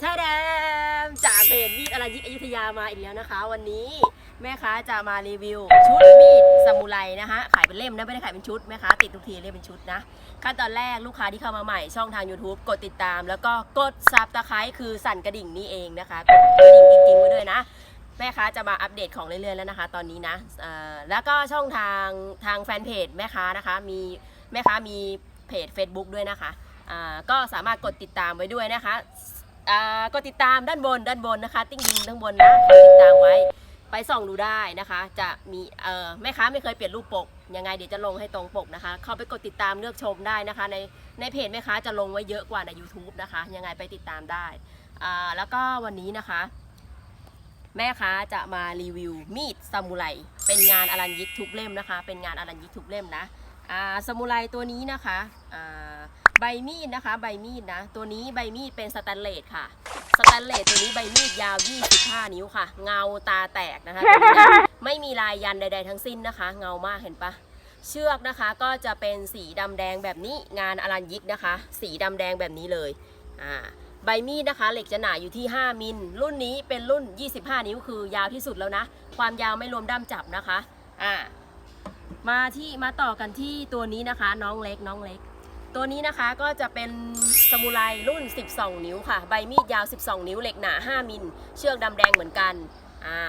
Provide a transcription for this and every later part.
แช่แดมจากเพจมีดอรัญยิกอยุธยามาอีกแล้วนะคะ วันนี้แม่ค้าจะมารีวิว ชุดมีดซามูไรนะคะขายเป็นเล่มนะไม่ได้ขายเป็นชุดแม่ค้าติดทุกทีเรียกเป็นชุดนะขั้นตอนแรกลูกค้าที่เข้ามาใหม่ช่องทาง YouTube กดติดตาม แล้วก็กดซับตะไคร้คือสั่นกระดิ่งนี่เองนะคะกดกระดิ่งกิ๊งๆไว้ด้วยนะแม่ค้าจะมาอัปเดตของเรื่อยๆแล้วนะคะ ตอนนี้นะแล้วก็ช่องทางทางแฟนเพจแม่ค้านะคะมีแม่ค้ามีเพจ Facebook ด้วยนะคะก็สามารถกดติดตามไว้ด้วยนะคะ อ่ากดติดตามด้านบนด้านบนนะคะ ติ้งดิงด้านบนนะกดติดตามไว้ ไปส่องดูได้นะคะ จะมีเอ่อแม่ค้าไม่เคยเปลี่ยนรูปปกยังไงเดี๋ยวจะลงให้ตรงปกนะคะ เข้าไปกดติดตามเลือกชมได้นะคะ ในในเพจแม่ค้าจะลงไว้เยอะกว่าใน YouTube นะคะ ยังไงไปติดตามได้อ่าแล้วก็วันนี้นะคะ แม่ค้าจะมารีวิวมีดซามูไรเป็นงานอลันยิกทุกเล่มนะคะ เป็นงานอลันยิกทุกเล่มนะอ่าซามูไรตัวนี้นะคะอ่า ใบมีดนะคะ ใบมีดนะ ตัวนี้ใบมีดเป็นสแตนเลสค่ะ สแตนเลสตัวนี้ใบมีดยาว 25 นิ้วค่ะ เงาตาแตกนะคะตัวนี้นะไม่มีลายยันใด ๆ ทั้งสิ้นนะคะ เงามากเห็นปะเชือกนะคะก็จะเป็นสีดำแดงแบบนี้งานอลันยิกนะคะ สีดำแดงแบบนี้เลยอ่าใบมีดนะคะ เหล็กจะหนาอยู่ที่ 5 มิล รุ่นนี้เป็นรุ่น 25 นิ้วคือยาวที่สุดแล้วนะ ความยาวไม่รวมด้ามจับนะคะอ่ามาที่มาต่อกันที่ตัวนี้นะคะ น้องเล็กน้องเล็ก ตัวนี้นะคะก็จะเป็นสมุไรรุ่น 12 นิ้วค่ะ ใบมีดยาว 12 นิ้วเหล็กหนา 5 มิล เชือกดำแดงเหมือนกัน อ่า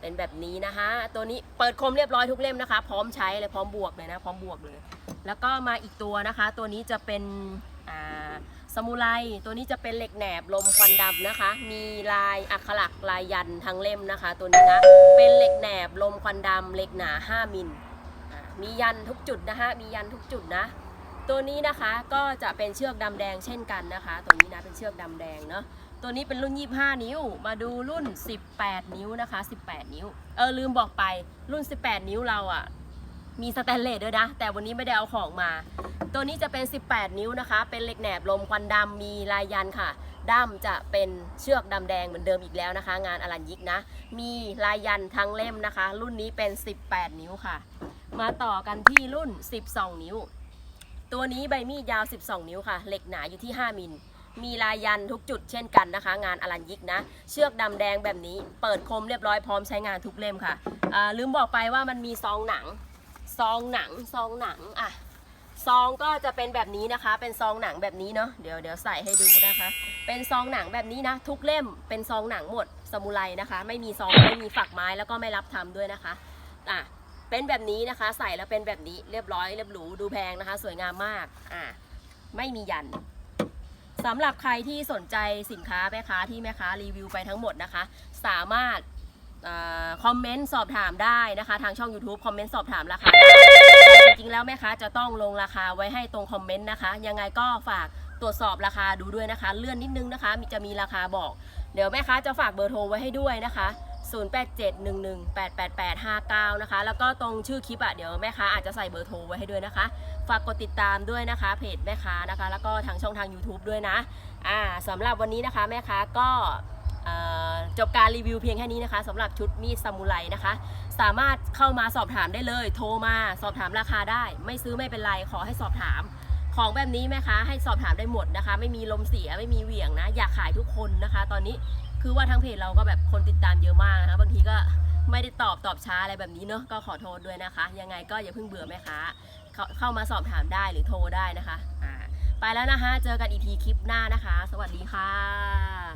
เป็นแบบนี้นะคะ ตัวนี้เปิดคมเรียบร้อยทุกเล่มนะคะ พร้อมใช้เลยพร้อมบวกเลยนะ พร้อมบวกเลย แล้วก็มาอีกตัวนะคะ ตัวนี้จะเป็น อ่า สมุไร ตัวนี้จะเป็นเหล็กแหนบลมควันดำนะคะ มีลายอักขระลายยันทั้งเล่มนะคะ ตัวนี้นะ เป็นเหล็กแหนบลมควันดำเหล็กหนา 5 มิล มียันทุกจุดนะคะมียันทุกจุดนะ ตัวนี้นะคะก็จะเป็นเชือกดำแดงเช่นกันนะคะ ตัวนี้นะเป็นเชือกดำแดงเนาะตัวนี้เป็นรุ่น 25 นิ้ว มาดูรุ่น 18 นิ้วนะคะ 18 นิ้ว เออลืมบอกไปรุ่น 18 นิ้วเราอะ่ะมีสแตนเลสด้วยนะ แต่วันนี้ไม่ได้เอาของมา ตัวนี้จะเป็น 18 นิ้วนะคะ เป็นเหล็กแหนบลมควันดำมีลายยันค่ะด้ามจะเป็นเชือกดำแดงเหมือนเดิมอีกแล้วนะคะ งานอลันยิกนะ มีลายยันทั้งเล่มนะคะ รุ่นนี้เป็น 18 นิ้วค่ะ มาต่อกันที่รุ่น 12 นิ้ว ตัวนี้ใบมีดยาว 12 นิ้วค่ะ เหล็กหนาอยู่ที่ 5 มิล มีลายยันทุกจุดเช่นกันนะคะ งานอลันยิกนะ เชือกดำแดงแบบนี้ เปิดคมเรียบร้อยพร้อมใช้งานทุกเล่มค่ะลืมบอกไปว่ามันมีซองหนัง ซองหนัง ซองหนังอะซองก็จะเป็นแบบนี้นะคะ เป็นซองหนังแบบนี้เนาะ เดี๋ยวเดี๋ยวใส่ให้ดูนะคะ เป็นซองหนังแบบนี้นะ ทุกเล่ม เป็นซองหนังหมด สมุไรนะคะ ไม่มีซอง ไม่มีฝักไม้ แล้วก็ไม่รับทำด้วยนะคะ อะ เป็นแบบนี้นะคะ ใส่แล้วเป็นแบบนี้เรียบร้อยเรียบหรูดูแพงนะคะ สวยงามมากอะไม่มียันสำหรับใครที่สนใจสินค้าแม่ค้าที่แม่ค้ารีวิวไปทั้งหมดนะคะ สามารถคอมเมนต์สอบถามได้นะคะ ทางช่อง YouTube คอมเมนต์สอบถามราคาจริงๆแล้วแม่ค้าจะต้องลงราคาไว้ให้ตรงคอมเมนต์นะคะ ยังไงก็ฝากตรวจสอบราคาดูด้วยนะคะ เลื่อนนิดนึงนะคะ มีจะมีราคาบอก เดี๋ยวแม่ค้าจะฝากเบอร์โทรไว้ให้ด้วยนะคะ 0871188859 นะคะ แล้วก็ตรงชื่อคลิปอะเดี๋ยวแม่ค้าอาจจะใส่เบอร์โทรไว้ให้ด้วยนะคะ ฝากกดติดตามด้วยนะคะ เพจแม่ค้านะคะ แล้วก็ทางช่องทาง YouTube ด้วยนะอ่าสำหรับวันนี้นะคะแม่ค้าก็จบการรีวิวเพียงแค่นี้นะคะสำหรับชุดมีดซามูไรนะคะ สามารถเข้ามาสอบถามได้เลย โทรมาสอบถามราคาได้ ไม่ซื้อไม่เป็นไรขอให้สอบถาม ของแบบนี้แม่ค้าให้สอบถามได้หมดนะคะ ไม่มีลมเสียไม่มีเหวี่ยงนะ อยากขายทุกคนนะคะ ตอนนี้คือว่าทางเพจเราก็แบบคนติดตามเยอะมากนะคะบางทีก็ไม่ได้ตอบตอบช้าอะไรแบบนี้เนอะก็ขอโทษด้วยนะคะ ยังไงก็อย่าเพิ่งเบื่อแม่ค้าเข้าเข้ามาสอบถามได้หรือโทรได้นะคะอ่าไปแล้วนะคะ เจอกันอีกทีคลิปหน้านะคะ สวัสดีค่ะ